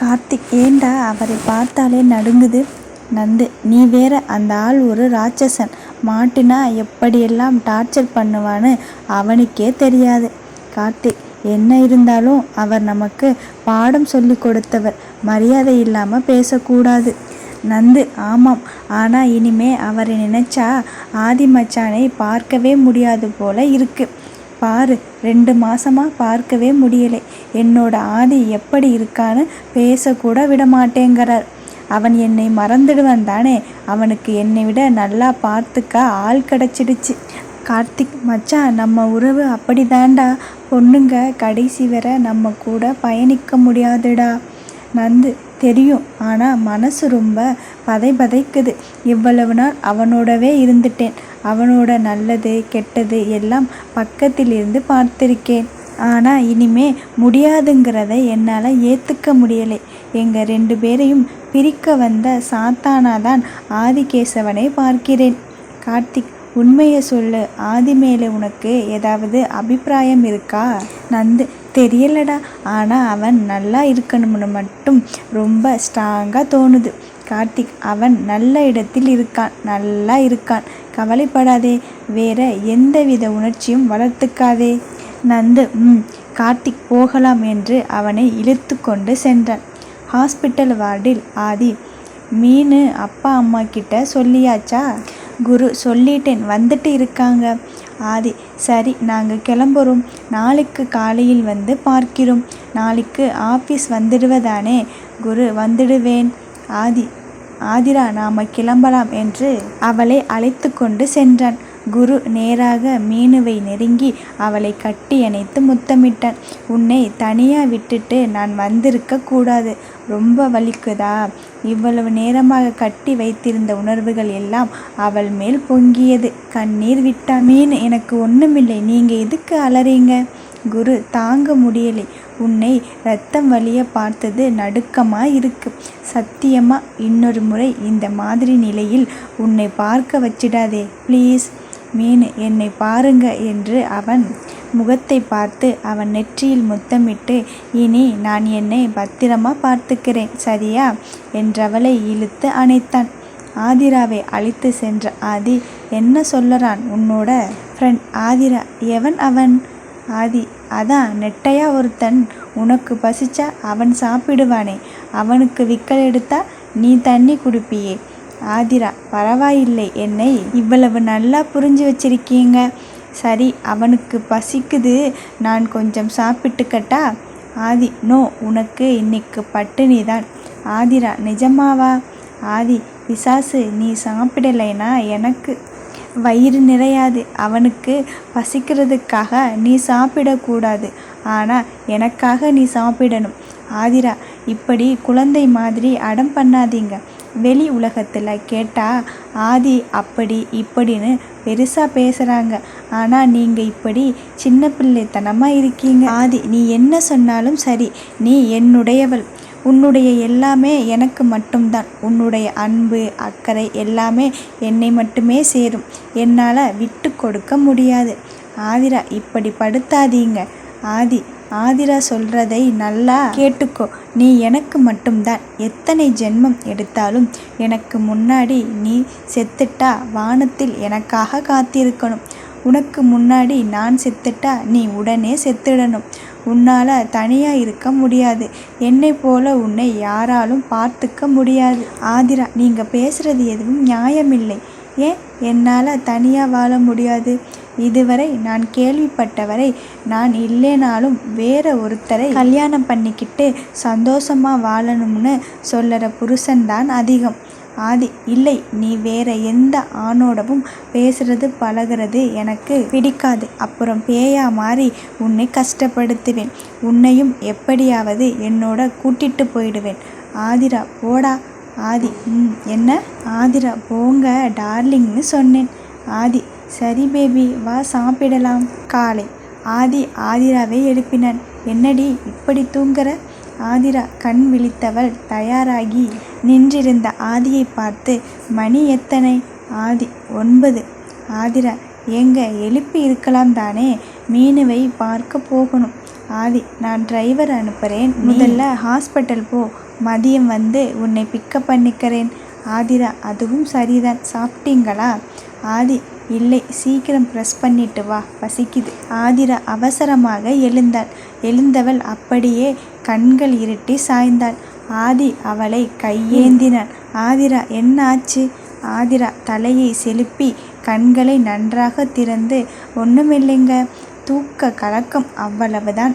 கார்த்திக் ஏண்டா அவரை பார்த்தாலே நடுங்குது? நந்து நீ வேற அந்த ஆள் ஒரு ராட்சசன். மாட்டினா எப்படியெல்லாம் டார்ச்சர் பண்ணுவான்னு அவனுக்கே தெரியாது. கார்த்திக் என்ன இருந்தாலும் அவர் நமக்கு பாடம் சொல்லி கொடுத்தவர். மரியாதை இல்லாமல் பேசக்கூடாது. நந்து ஆமாம். ஆனால் இனிமே அவரை நினைச்சா ஆதி மச்சானை பார்க்கவே முடியாது போல இருக்குது பாரு ரெண்டு மாசமாக பார்க்கவே முடியலை. என்னோட ஆதி எப்படி இருக்கான்னு பேசக்கூட விட மாட்டேங்கிறார் அவன் என்னை மறந்துடுவான் தானே. அவனுக்கு என்னை விட நல்லா பார்த்துக்க ஆள் கிடச்சிடுச்சு. கார்த்திக் மச்சான் நம்ம உறவு அப்படிதான்டா. பொண்ணுங்க கடைசி வரை நம்ம கூட பயணிக்க முடியாதுடா. நந்து தெரியும். ஆனால் மனசு ரொம்ப பதை பதைக்குது இவ்வளவு நாள் அவனோடவே இருந்துட்டேன். அவனோட நல்லது கெட்டது எல்லாம் பக்கத்தில் இருந்து பார்த்திருக்கேன். ஆனால் இனிமே முடியாதுங்கிறத என்னால் ஏற்றுக்க முடியலை. எங்கள் ரெண்டு பேரையும் பிரிக்க வந்த சாத்தானாதான் ஆதிகேசவனை பார்க்கிறேன். கார்த்திக் உண்மையை சொல்லு. ஆதி மேலே உனக்கு ஏதாவது அபிப்பிராயம் இருக்கா? நந்து தெரியலடா. ஆனால் அவன் நல்லா இருக்கணும்னு மட்டும் ரொம்ப ஸ்ட்ராங்காக தோணுது. கார்த்திக் அவன் நல்ல இடத்தில் இருக்கான். நல்லா இருக்கான். கவலைப்படாதே. வேற எந்தவித உணர்ச்சியும் வளர்த்துக்காதே. நந்து ம் கார்த்திக் போகலாம் என்று அவனை இழுத்து கொண்டு சென்றான். ஹாஸ்பிட்டல் வார்டில் ஆதி மீன் அப்பா அம்மா கிட்ட சொல்லியாச்சா? குரு சொல்லிட்டேன். வந்துட்டு இருக்காங்க. ஆதி. சரி நாங்கள் கிளம்புறோம். நாளைக்கு காலையில் வந்து பார்க்கிறோம். நாளைக்கு ஆஃபீஸ் வந்துடுவதானே? குரு வந்துடுவேன். ஆதி ஆதிரா நாம் கிளம்பலாம் என்று அவளை அழைத்து கொண்டு சென்றான். குரு நேராக மீனுவை நெருங்கி அவளை கட்டி அணைத்து முத்தமிட்டான். உன்னை தனியா விட்டுட்டு நான் வந்திருக்க கூடாது. ரொம்ப வலிக்குதா? இவ்வளவு நேரமாக கட்டி வைத்திருந்த உணர்வுகள் எல்லாம் அவள் மேல் பொங்கியது. கண்ணீர் விட்டா மீன்? எனக்கு ஒன்றுமில்லை நீங்கள் எதுக்கு அலறீங்க? குரு தாங்க முடியலை. உன்னை ரத்தம் வழிய பார்த்தது நடுக்கமா இருக்கு. சத்தியமா இன்னொரு முறை இந்த மாதிரி நிலையில் உன்னை பார்க்க வச்சிடாதே. ப்ளீஸ். மீன் என்னை பாருங்க என்று அவன் முகத்தை பார்த்து அவன் நெற்றியில் முத்தமிட்டு இனி நான் என்னை பத்திரமா பார்த்துக்கிறேன் சரியா? என்றவளை இழுத்து அணைத்தான். ஆதிராவை அழைத்து சென்ற ஆதி என்ன சொல்லறான் உன்னோட ஃப்ரெண்ட் ஆதிரா எவன் அவன்? ஆதி அதான் நெட்டையா ஒருத்தன். உனக்கு பசிச்சா அவன் சாப்பிடுவானே. அவனுக்கு விக்கல் எடுத்தா நீ தண்ணி குடிப்பியே. ஆதிரா பரவாயில்லை என்னை இவ்வளவு நல்லா புரிஞ்சு வச்சிருக்கீங்க. சரி அவனுக்கு பசிக்குது நான் கொஞ்சம் சாப்பிட்டுக்கட்டா? ஆதி நோ உனக்கு இன்னைக்கு பட்டினி தான். ஆதிரா நிஜமாவா? ஆதி பிசாசு நீ சாப்பிடலைனா எனக்கு வயிறு நிறையாது. அவனுக்கு பசிக்கிறதுக்காக நீ சாப்பிடக்கூடாது. ஆனால் எனக்காக நீ சாப்பிடணும். ஆதிரா இப்படி குழந்தை மாதிரி அடம் பண்ணாதீங்க. வெளி உலகத்தில் கேட்டால் ஆதி அப்படி இப்படின்னு பெருசாக பேசுகிறாங்க ஆனால் நீங்கள் இப்படி சின்ன பிள்ளைத்தனமாக இருக்கீங்க. ஆதி நீ என்ன சொன்னாலும் சரி. நீ என்னுடையவள். உன்னுடைய எல்லாமே எனக்கு மட்டும்தான். உன்னுடைய அன்பு அக்கறை எல்லாமே என்னை மட்டுமே சேரும். என்னால் விட்டு கொடுக்க முடியாது. ஆதிரா இப்படி படுத்தாதீங்க. ஆதி ஆதிரா சொல்றதை நல்லா கேட்டுக்கோ. நீ எனக்கு மட்டும்தான். எத்தனை ஜென்மம் எடுத்தாலும் எனக்கு முன்னாடி நீ செத்துட்டா வானத்தில் எனக்காக காத்திருக்கணும். உனக்கு முன்னாடி நான் செத்துட்டா நீ உடனே செத்துடணும். உன்னால் தனியாக இருக்க முடியாது. என்னை போல உன்னை யாராலும் பார்த்துக்க முடியாது. ஆதிரா நீங்கள் பேசுகிறது எதுவும் நியாயமில்லை. ஏன்? என்னால் தனியாக வாழ முடியாது. இதுவரை நான் கேள்விப்பட்டவரை நான் இல்லைனாலும் வேற ஒருத்தரை கல்யாணம் பண்ணிக்கிட்டு சந்தோஷமா வாழணும்னு சொல்லுற புருஷன்தான் அதிகம். ஆதி இல்லை நீ வேற எந்த ஆணோடவும் பேசுறது பழகிறது எனக்கு பிடிக்காது. அப்புறம் பேயா மாறி உன்னை கஷ்டப்படுத்துவேன். உன்னையும் எப்படியாவது என்னோட கூட்டிட்டு போயிடுவேன். ஆதிரா போடா. ஆதி ம் என்ன? ஆதிரா போங்க டார்லிங்னு சொன்னேன். ஆதி சரி பேபி வா சாப்பிடலாம். காலை. ஆதி ஆதிராவை எழுப்பினான். என்னடி இப்படி தூங்குற? ஆதிரா கண் விழித்தவள் தயாராகி நின்றிருந்த ஆதியை பார்த்து மணி எத்தனை? ஆதி ஒன்பது. ஆதிரா ஏங்க எழுப்பி இருக்கலாம் தானே? மீனுவை பார்க்க போகணும். ஆதி நான் டிரைவர் அனுப்புகிறேன் முதல்ல ஹாஸ்பிட்டல் போ. மதியம் வந்து உன்னை பிக்கப் பண்ணிக்கிறேன். ஆதிரா அதுவும் சரிதான். சாப்பிட்டீங்களா? ஆதி இல்லை சீக்கிரம் ப்ரெஸ் பண்ணிட்டு வா. பசிக்குது. ஆதிரா அவசரமாக எழுந்தாள். எழுந்தவள் அப்படியே கண்கள் இருட்டி சாய்ந்தாள். ஆதி அவளை கையேந்தினான் ஆதிரா என்ன ஆச்சு? ஆதிரா தலையை செலுப்பி கண்களை நன்றாக திறந்து ஒன்றுமில்லைங்க தூக்க கலக்கம் அவ்வளவுதான்.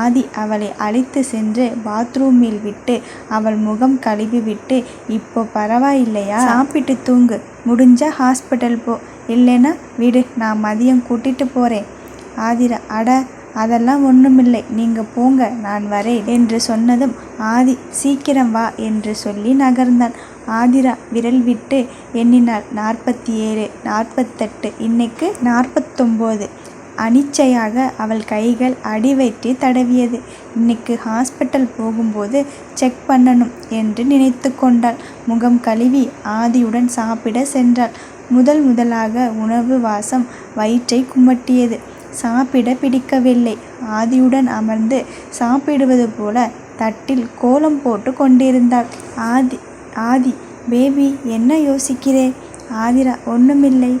ஆதி அவளை அழைத்து சென்று பாத்ரூமில் விட்டு அவள் முகம் கழுவி விட்டு இப்போ பரவாயில்லையா? சாப்பிட்டு தூங்கு. முடிஞ்சா ஹாஸ்பிட்டல் போ. இல்லைன்னா விடு நான் மதியம் கூட்டிட்டு போகிறேன் ஆதிரா அட அதெல்லாம் ஒன்றுமில்லை நீங்கள் போங்க நான் வரேன் என்று சொன்னதும் ஆதி சீக்கிரம் வா என்று சொல்லி நகர்ந்தான். ஆதிரா விரல் விட்டு எண்ணினாள். நாற்பத்தி ஏழு நாற்பத்தெட்டு இன்னைக்கு நாற்பத்தொம்போது. அனிச்சையாக அவள் கைகள் அடி வைத்து தடவியது. இன்னைக்கு ஹாஸ்பிட்டல் போகும்போது செக் பண்ணணும் என்று நினைத்து கொண்டாள். முகம் கழுவி ஆதியுடன் சாப்பிட சென்றாள். முதல் முதலாக உணவு வாசம் வயிற்றை குமட்டியது சாப்பிட பிடிக்கவில்லை. ஆதியுடன் அமர்ந்து சாப்பிடுவது போல தட்டில் கோலம் போட்டு கொண்டிருந்தாள். ஆதி ஆதி பேபி என்ன யோசிக்கிறே? ஆதிரா ஒன்றுமில்லை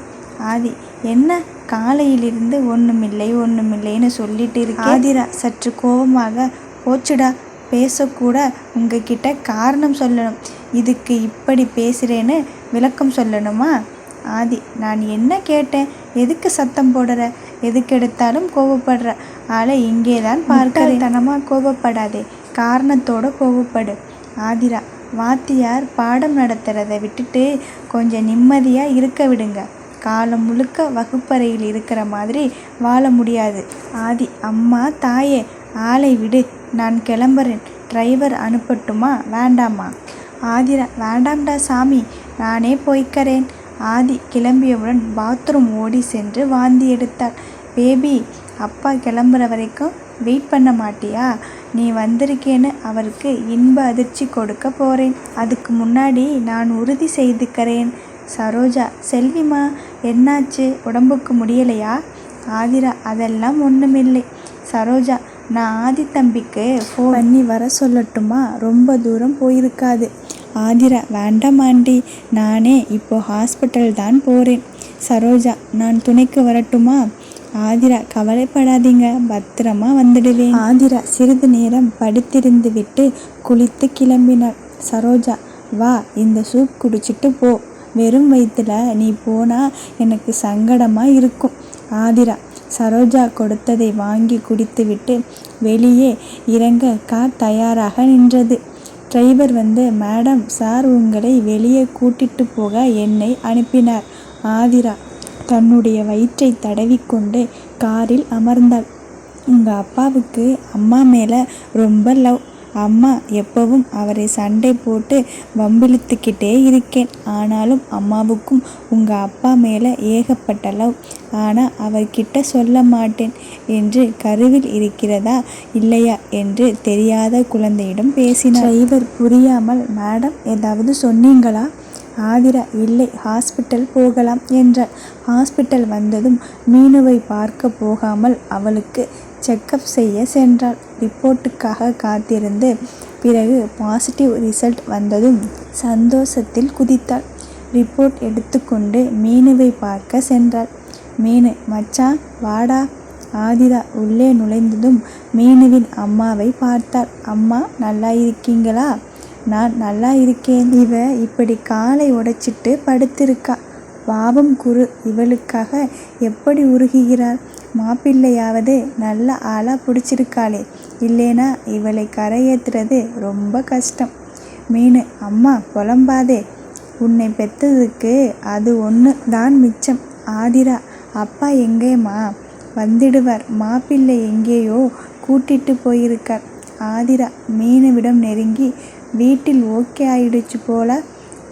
ஆதி என்ன? காலையிலிருந்து ஒன்றுமில்லை ஒன்றுமில்லைன்னு சொல்லிட்டு இருக்கு. ஆதிரா சற்று கோபமாக போச்சுடா பேசக்கூட உங்ககிட்ட காரணம் சொல்லணும். இதுக்கு இப்படி பேசுகிறேன்னு விளக்கம் சொல்லணுமா? ஆதி நான் என்ன கேட்டேன்? எதுக்கு சத்தம் போடுற? எதுக்கு எடுத்தாலும் கோவப்படுற? ஆளை இங்கே தான் பார்க்கிறேன். தனமாக கோபப்படாதே காரணத்தோட கோவப்படு. ஆதிரா வாத்தியார் பாடம் நடத்துறதை விட்டுட்டு கொஞ்சம் நிம்மதியாக இருக்க விடுங்க. காலம் முழுக்க வகுப்பறையில் இருக்கிற மாதிரி வாழ முடியாது. ஆதி அம்மா தாயே ஆளை விடு. நான் கிளம்புறேன். டிரைவர் அனுப்பட்டுமா? வேண்டாமா? ஆதிரா வேண்டாம்டா சாமி நானே போய்க்கிறேன். ஆதி கிளம்பியவுடன் பாத்ரூம் ஓடி சென்று வாந்தி எடுத்தாள். பேபி அப்பா கிளம்புற வரைக்கும் வெயிட் பண்ண மாட்டியா? நீ வந்திருக்கேன்னு அவருக்கு இன்ப அதிர்ச்சி கொடுக்க போகிறேன் அதுக்கு முன்னாடி நான் உறுதி செய்துக்கிறேன். சரோஜா செல்விமா என்னாச்சு? உடம்புக்கு முடியலையா? ஆதிரா அதெல்லாம் ஒன்றுமில்லை சரோஜா நான் ஆதி தம்பிக்கு ஃபோன் பண்ணி வர சொல்லட்டுமா? ரொம்ப தூரம் போயிருக்காது. ஆதிரா வேண்டாம் ஆண்டி நானே இப்போ ஹாஸ்பிட்டல் தான் போகிறேன் சரோஜா நான் துணைக்கு வரட்டுமா? ஆதிரா கவலைப்படாதீங்க பத்திரமா வந்துடுவேன். ஆதிரா சிறிது நேரம் படுத்திருந்து விட்டு குளித்து கிளம்பினாள். சரோஜா வா இந்த சூப் குடிச்சிட்டு போ. வெறும் வயிற்றுல நீ போனால் எனக்கு சங்கடமாக இருக்கும். ஆதிரா சரோஜா கொடுத்ததை வாங்கி குடித்துவிட்டு வெளியே இறங்க கார் தயாராக நின்றது. டிரைவர் வந்து மேடம் சார் உங்களை வெளியே கூட்டிட்டு போக என்னை அனுப்பினார். ஆதிரா தன்னுடைய வயிற்றை தடவிக்கொண்டு காரில் அமர்ந்தாள். உங்கள் அப்பாவுக்கு அம்மா மேலே ரொம்ப லவ் அம்மா எப்பவும் அவரை சண்டை போட்டு வம்பிழுத்துக்கிட்டே இருக்கேன். ஆனாலும் அம்மாவுக்கும் உங்கள் அப்பா மேலே ஏகப்பட்ட லவ். ஆனால் அவர்கிட்ட சொல்ல மாட்டேன். என்று கருவில் இருக்கிறதா இல்லையா என்று தெரியாத குழந்தையிடம் பேசினார். டிரைவர் புரியாமல் மேடம் ஏதாவது சொன்னீங்களா? ஆதிரா இல்லை ஹாஸ்பிட்டல் போகலாம் என்றாள். ஹாஸ்பிட்டல் வந்ததும் மீனுவை பார்க்க போகாமல் அவளுக்கு செக்கப் செய்ய சென்றாள். ரிப்போர்ட்டுக்காக காத்திருந்து பிறகு பாசிட்டிவ் ரிசல்ட் வந்ததும் சந்தோஷத்தில் குதித்தாள். ரிப்போர்ட் எடுத்துக்கொண்டு மீனுவை பார்க்க சென்றாள். மீனு மச்சான் வாடா. ஆதிரா உள்ளே நுழைந்ததும் மீனுவின் அம்மாவை பார்த்தாள். அம்மா நல்லா இருக்கீங்களா? நான் நல்லா இருக்கேன். இவ இப்படி காலை உடைச்சிட்டு படுத்திருக்கா. பாவம் குரு இவளுக்காக எப்படி உருகுகிறார் மாப்பிள்ளையாவது நல்ல ஆளாக பிடிச்சிருக்காளே. இல்லைனா இவளை கரையேற்றுறது ரொம்ப கஷ்டம். மீன் அம்மா புலம்பாதே. உன்னை பெற்றதுக்கு அது ஒன்று தான் மிச்சம். ஆதிரா அப்பா எங்கேம்மா? வந்துடுவார். மாப்பிள்ளை எங்கேயோ கூட்டிட்டு போயிருக்கார். ஆதிரா மீனுவிடம் நெருங்கி வீட்டில் ஓகே ஆயிடுச்சு போல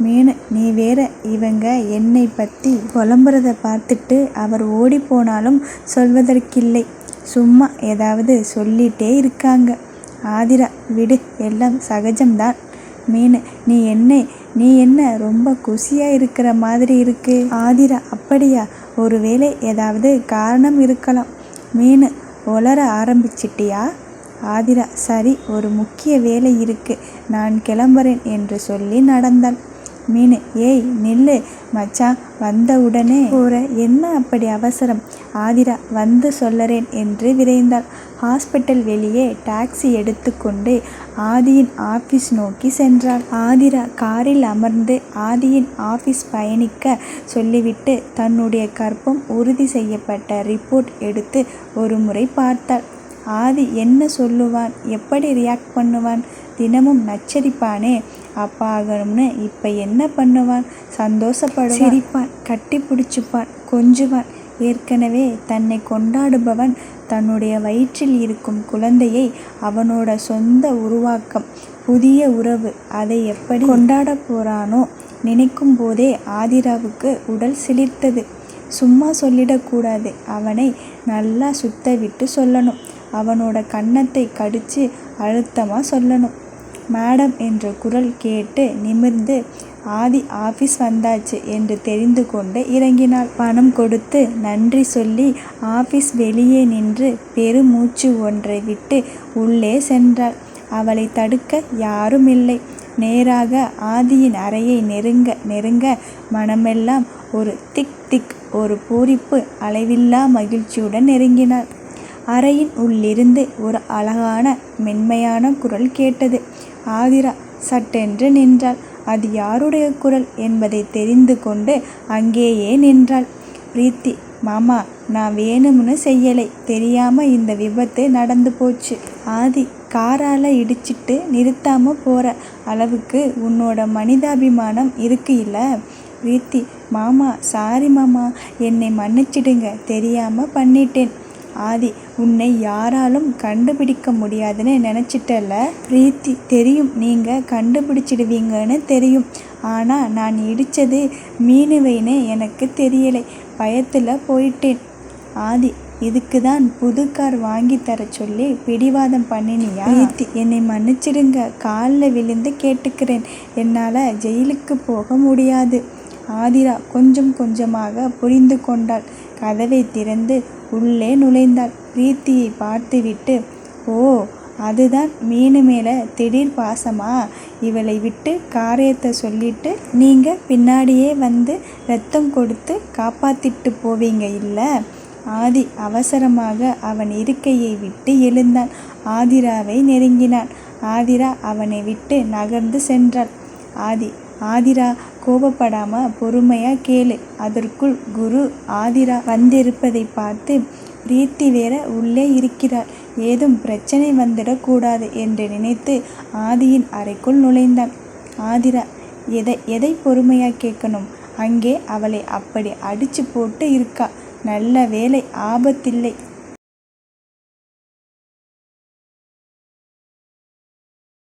மீனு நீ வேற இவங்க என்னை பற்றி புலம்புறத பார்த்துட்டு அவர் ஓடி போனாலும் சொல்வதற்கில்லை. சும்மா ஏதாவது சொல்லிட்டே இருக்காங்க. ஆதிரா விடு எல்லாம் சகஜம்தான். மீனு நீ என்ன நீ என்ன ரொம்ப குஷியாக இருக்கிற மாதிரி இருக்கு? ஆதிரா அப்படியா? ஒருவேளை ஏதாவது காரணம் இருக்கலாம். மீனு உளர ஆரம்பிச்சிட்டியா? ஆதிரா சரி ஒரு முக்கிய வேலை இருக்கு. நான் கிளம்புறேன் என்று சொல்லி நடந்தாள். மீனு ஏய் நில்லு மச்சான் வந்த உடனே போற என்ன அப்படி அவசரம்? ஆதிரா வந்து சொல்லறேன் என்று விரைந்தாள். ஹாஸ்பிட்டல் வெளியே டாக்ஸி எடுத்துக்கொண்டு ஆதியின் ஆஃபீஸ் நோக்கி சென்றாள். ஆதிரா காரில் அமர்ந்து ஆதியின் ஆஃபீஸ் பயணிக்க சொல்லிவிட்டு தன்னுடைய கற்பம் உறுதி செய்யப்பட்ட ரிப்போர்ட் எடுத்து ஒரு முறை பார்த்தாள். ஆதி என்ன சொல்லுவான்? எப்படி ரியாக்ட் பண்ணுவான்? தினமும் நச்சரிப்பானே? அப்பாகணும்னு இப்ப இப்போ என்ன பண்ணுவான்? சந்தோஷப்படுவான். சிரிப்பான். கட்டி பிடிச்சிப்பான். கொஞ்சுவான். ஏற்கனவே தன்னை கொண்டாடுபவன் தன்னுடைய வயிற்றில் இருக்கும் குழந்தையை அவனோட சொந்த உருவாக்கம் புதிய உறவு அதை எப்படி கொண்டாட போறானோ நினைக்கும் போதே ஆதிராவுக்கு உடல் சிலிர்த்தது. சும்மா சொல்லிடக்கூடாது அவனை நல்லா சுத்த விட்டு சொல்லணும். அவனோட கன்னத்தை கடிச்சு அழுத்தமாக சொல்லணும். மேடம் என்ற குரல் கேட்டு நிமிர்ந்து ஆதி ஆஃபீஸ் வந்தாச்சு என்று தெரிந்து கொண்டு இறங்கினாள். பணம் கொடுத்து நன்றி சொல்லி ஆஃபீஸ் வெளியே நின்று பெருமூச்சு ஒன்றை விட்டு உள்ளே சென்றாள். அவளை தடுக்க யாரும் இல்லை. நேராக ஆதியின் அறையை நெருங்க நெருங்க மனமெல்லாம் ஒரு திக் திக் ஒரு பூரிப்பு அளவில்லா மகிழ்ச்சியுடன் நெருங்கினாள். அறையின் உள்ளிருந்து ஒரு அழகான மென்மையான குரல் கேட்டது. ஆதிரா சட்டென்று நின்றாள். அது யாருடைய குரல் என்பதை தெரிந்து கொண்டு அங்கேயே நின்றாள். பிரீத்தி மாமா நான் வேணும்னு செய்யலை. தெரியாமல் இந்த விபத்து நடந்து போச்சு. ஆதி காரால இடிச்சிட்டு நிறுத்தாமல் போகிற அளவுக்கு உன்னோட மனிதாபிமானம் இருக்கு இல்லை? பிரீத்தி மாமா சாரி மாமா. என்னை மன்னிச்சிடுங்க. தெரியாமல் பண்ணிட்டேன். ஆதி உன்னை யாராலும் கண்டுபிடிக்க முடியாதுன்னு நினச்சிட்டல பிரீத்தி தெரியும். நீங்கள் கண்டுபிடிச்சிடுவீங்கன்னு தெரியும். ஆனால் நான் இடித்தது மீனுவைன்னு எனக்கு தெரியலை. பயத்தில் போயிட்டேன். ஆதி இதுக்கு தான் புது கார் வாங்கி தர சொல்லி பிடிவாதம் பண்ணினியா? பிரீத்தி என்னை மன்னிச்சிடுங்க. காலில் விழுந்து கேட்டுக்கிறேன். என்னால் ஜெயிலுக்கு போக முடியாது. ஆதிரா கொஞ்சம் கொஞ்சமாக புரிந்து கொண்டாள். கதவை திறந்து உள்ளே நுழைந்தாள். பிரீத்தியை பார்த்துவிட்டு ஓ அதுதான் மீனு மேலே திடீர் பாசமா? இவளை விட்டு காரியத்தை சொல்லிட்டு நீங்கள் பின்னாடியே வந்து ரத்தம் கொடுத்து காப்பாத்திட்டு போவீங்க இல்லை? ஆதி அவசரமாக அவன் இருக்கையை விட்டு எழுந்தான். ஆதிராவை நெருங்கினான். ஆதிரா அவனை விட்டு நகர்ந்து சென்றாள். ஆதி ஆதிரா கோபப்படாமல் பொறுமையாக கேளு. அதற்குள் குரு ஆதிரா வந்திருப்பதை பார்த்து பிரீத்தி வேற உள்ளே இருக்கிறார் ஏதும் பிரச்சனை வந்துடக்கூடாது என்று நினைத்து ஆதியின் அறைக்குள் நுழைந்தான் ஆதிரா எதை எதை பொறுமையாக கேட்கணும்? அங்கே அவளை அப்படி அடிச்சு போட்டு இருக்கா. நல்ல வேலை ஆபத்தில்லை.